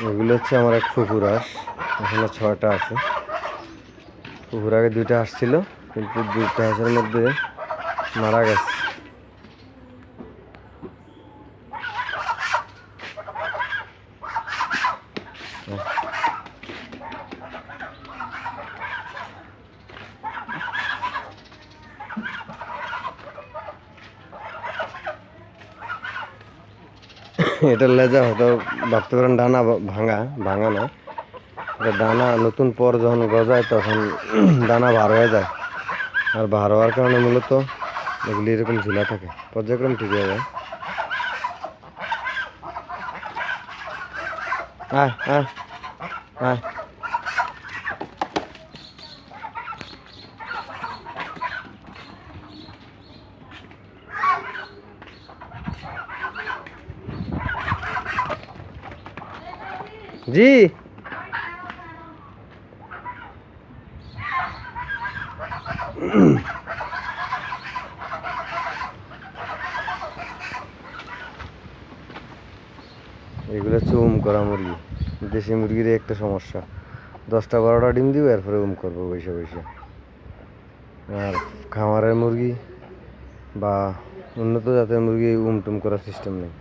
এগুলো হচ্ছে আমার এক ফুকুর হাঁস এখানে ছটা আছে। ফুকুর আগে দুইটা আসছিল কিন্তু দুইটা হাঁসের মধ্যে মারা গেছে। এটার লেজা হয়তো ভাবতে পারেন, ডানা ভাঙা ভাঙা না। এটা দানা নতুন পর যখন গজায় তখন দানা ভার হয়ে যায়। আর ভার হওয়ার কারণে মূলত এগুলি এরকম ঝুলা থাকে। পর্যায়ক্রম ঠিক হয়ে যায় আয় আয় আয়। জি। এগুলো হচ্ছে উম করা মুরগি। দেশি মুরগির একটা সমস্যা। দশটা বারোটা ডিম দিব, এরপরে উম করব বসে বসে। আর খামারের মুরগি বা উন্নত জাতের মুরগি উম টুম করার সিস্টেম নেই।